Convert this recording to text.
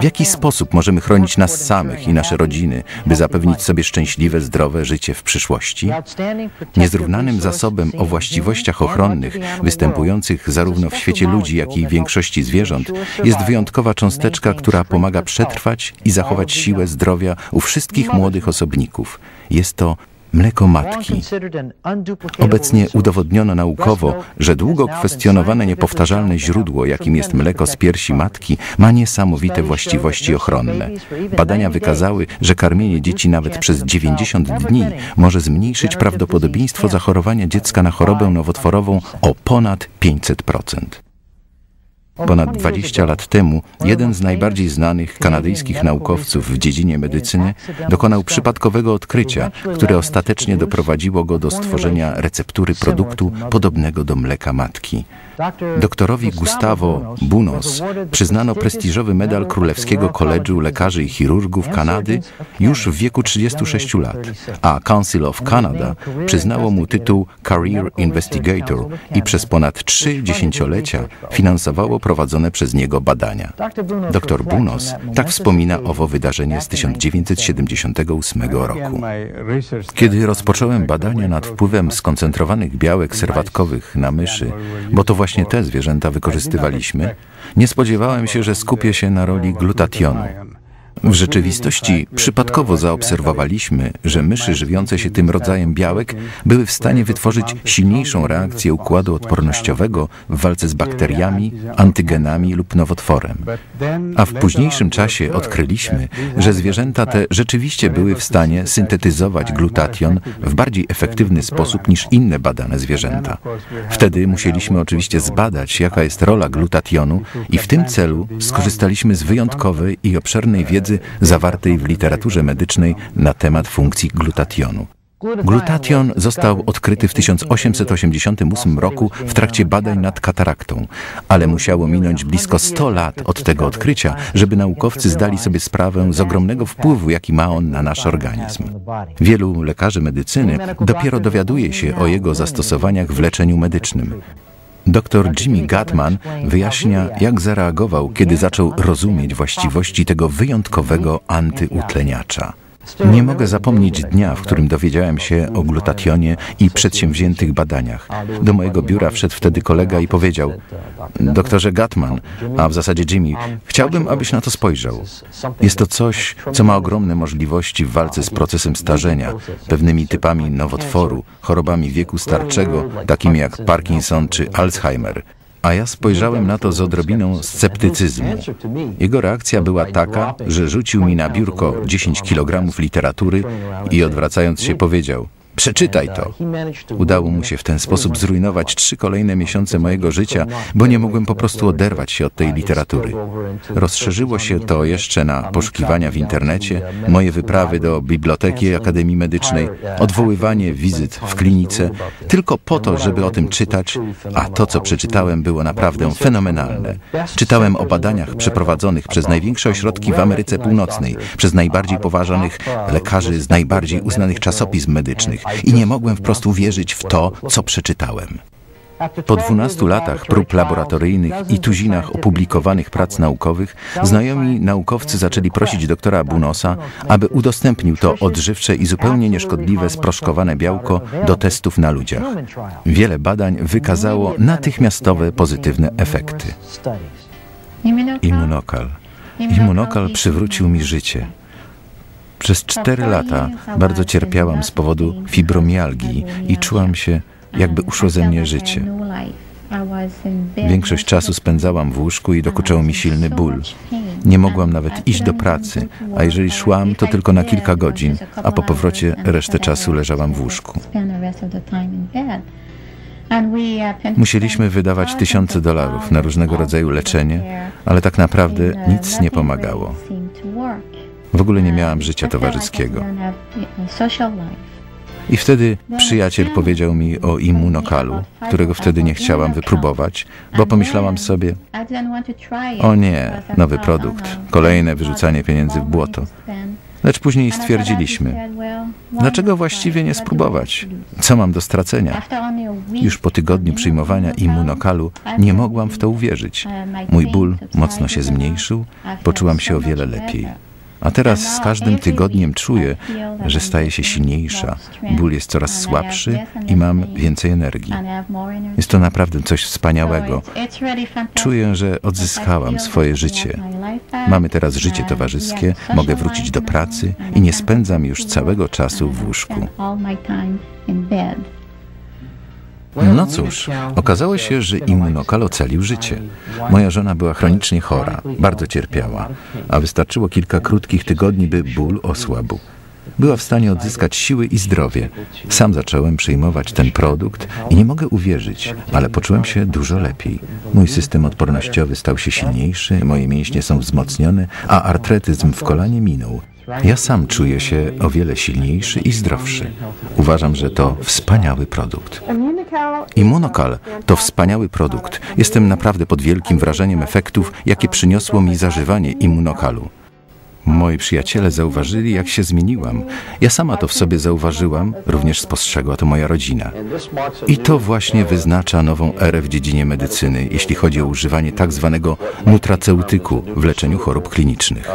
W jaki sposób możemy chronić nas samych i nasze rodziny, by zapewnić sobie szczęśliwe, zdrowe życie w przyszłości? Niezrównanym zasobem o właściwościach ochronnych, występujących zarówno w świecie ludzi, jak i większości zwierząt, jest wyjątkowa cząsteczka, która pomaga przetrwać i zachować siłę zdrowia u wszystkich młodych osobników. Jest to mleko matki. Obecnie udowodniono naukowo, że długo kwestionowane niepowtarzalne źródło, jakim jest mleko z piersi matki, ma niesamowite właściwości ochronne. Badania wykazały, że karmienie dzieci nawet przez 90 dni może zmniejszyć prawdopodobieństwo zachorowania dziecka na chorobę nowotworową o ponad 500%. Ponad 20 lat temu jeden z najbardziej znanych kanadyjskich naukowców w dziedzinie medycyny dokonał przypadkowego odkrycia, które ostatecznie doprowadziło go do stworzenia receptury produktu podobnego do mleka matki. Doktorowi Gustavo Bunos przyznano prestiżowy medal Królewskiego Koledżu Lekarzy i Chirurgów Kanady już w wieku 36 lat, a Council of Canada przyznało mu tytuł Career Investigator i przez ponad trzy dziesięciolecia finansowało prowadzone przez niego badania. Dr Bunos tak wspomina owo wydarzenie z 1978 roku. Kiedy rozpocząłem badania nad wpływem skoncentrowanych białek serwatkowych na myszy, bo to właśnie te zwierzęta wykorzystywaliśmy, nie spodziewałem się, że skupię się na roli glutationu. W rzeczywistości przypadkowo zaobserwowaliśmy, że myszy żywiące się tym rodzajem białek były w stanie wytworzyć silniejszą reakcję układu odpornościowego w walce z bakteriami, antygenami lub nowotworem. A w późniejszym czasie odkryliśmy, że zwierzęta te rzeczywiście były w stanie syntetyzować glutation w bardziej efektywny sposób niż inne badane zwierzęta. Wtedy musieliśmy oczywiście zbadać, jaka jest rola glutationu i w tym celu skorzystaliśmy z wyjątkowej i obszernej wiedzy wiedzy zawartej w literaturze medycznej na temat funkcji glutationu. Glutation został odkryty w 1888 roku w trakcie badań nad kataraktą, ale musiało minąć blisko 100 lat od tego odkrycia, żeby naukowcy zdali sobie sprawę z ogromnego wpływu, jaki ma on na nasz organizm. Wielu lekarzy medycyny dopiero dowiaduje się o jego zastosowaniach w leczeniu medycznym. Dr Jimmy Gatman wyjaśnia, jak zareagował, kiedy zaczął rozumieć właściwości tego wyjątkowego antyutleniacza. Nie mogę zapomnieć dnia, w którym dowiedziałem się o glutationie i przedsięwziętych badaniach. Do mojego biura wszedł wtedy kolega i powiedział: Doktorze Gatman, a w zasadzie Jimmy, chciałbym, abyś na to spojrzał. Jest to coś, co ma ogromne możliwości w walce z procesem starzenia, pewnymi typami nowotworu, chorobami wieku starczego, takimi jak Parkinson czy Alzheimer a ja spojrzałem na to z odrobiną sceptycyzmu. Jego reakcja była taka, że rzucił mi na biurko 10 kg literatury i odwracając się powiedział: Przeczytaj to. Udało mu się w ten sposób zrujnować trzy kolejne miesiące mojego życia, bo nie mogłem po prostu oderwać się od tej literatury. Rozszerzyło się to jeszcze na poszukiwania w internecie, moje wyprawy do biblioteki Akademii Medycznej, odwoływanie wizyt w klinice, tylko po to, żeby o tym czytać, a to, co przeczytałem, było naprawdę fenomenalne. Czytałem o badaniach przeprowadzonych przez największe ośrodki w Ameryce Północnej, przez najbardziej poważanych lekarzy z najbardziej uznanych czasopism medycznych, i nie mogłem wprost uwierzyć w to, co przeczytałem. Po 12 latach prób laboratoryjnych i tuzinach opublikowanych prac naukowych, znajomi naukowcy zaczęli prosić doktora Bunosa, aby udostępnił to odżywcze i zupełnie nieszkodliwe sproszkowane białko do testów na ludziach. Wiele badań wykazało natychmiastowe pozytywne efekty. Immunokal. Immunokal przywrócił mi życie. Przez cztery lata bardzo cierpiałam z powodu fibromialgii i czułam się, jakby uszło ze mnie życie. Większość czasu spędzałam w łóżku i dokuczał mi silny ból. Nie mogłam nawet iść do pracy, a jeżeli szłam, to tylko na kilka godzin, a po powrocie resztę czasu leżałam w łóżku. Musieliśmy wydawać tysiące dolarów na różnego rodzaju leczenie, ale tak naprawdę nic nie pomagało. W ogóle nie miałam życia towarzyskiego. I wtedy przyjaciel powiedział mi o immunokalu, którego wtedy nie chciałam wypróbować, bo pomyślałam sobie, o nie, nowy produkt, kolejne wyrzucanie pieniędzy w błoto. Lecz później stwierdziliśmy, dlaczego właściwie nie spróbować? Co mam do stracenia? Już po tygodniu przyjmowania immunokalu nie mogłam w to uwierzyć. Mój ból mocno się zmniejszył, poczułam się o wiele lepiej. A teraz z każdym tygodniem czuję, że staję się silniejsza, ból jest coraz słabszy i mam więcej energii. Jest to naprawdę coś wspaniałego. Czuję, że odzyskałam swoje życie. Mamy teraz życie towarzyskie, mogę wrócić do pracy i nie spędzam już całego czasu w łóżku. No cóż, okazało się, że immunokal ocalił życie. Moja żona była chronicznie chora, bardzo cierpiała, a wystarczyło kilka krótkich tygodni, by ból osłabł. Była w stanie odzyskać siły i zdrowie. Sam zacząłem przyjmować ten produkt i nie mogę uwierzyć, ale poczułem się dużo lepiej. Mój system odpornościowy stał się silniejszy, moje mięśnie są wzmocnione, a artretyzm w kolanie minął. Ja sam czuję się o wiele silniejszy i zdrowszy. Uważam, że to wspaniały produkt. Immunokal to wspaniały produkt. Jestem naprawdę pod wielkim wrażeniem efektów, jakie przyniosło mi zażywanie immunokalu. Moi przyjaciele zauważyli, jak się zmieniłam. Ja sama to w sobie zauważyłam, również spostrzegła to moja rodzina. I to właśnie wyznacza nową erę w dziedzinie medycyny, jeśli chodzi o używanie tak zwanego nutraceutyku w leczeniu chorób klinicznych.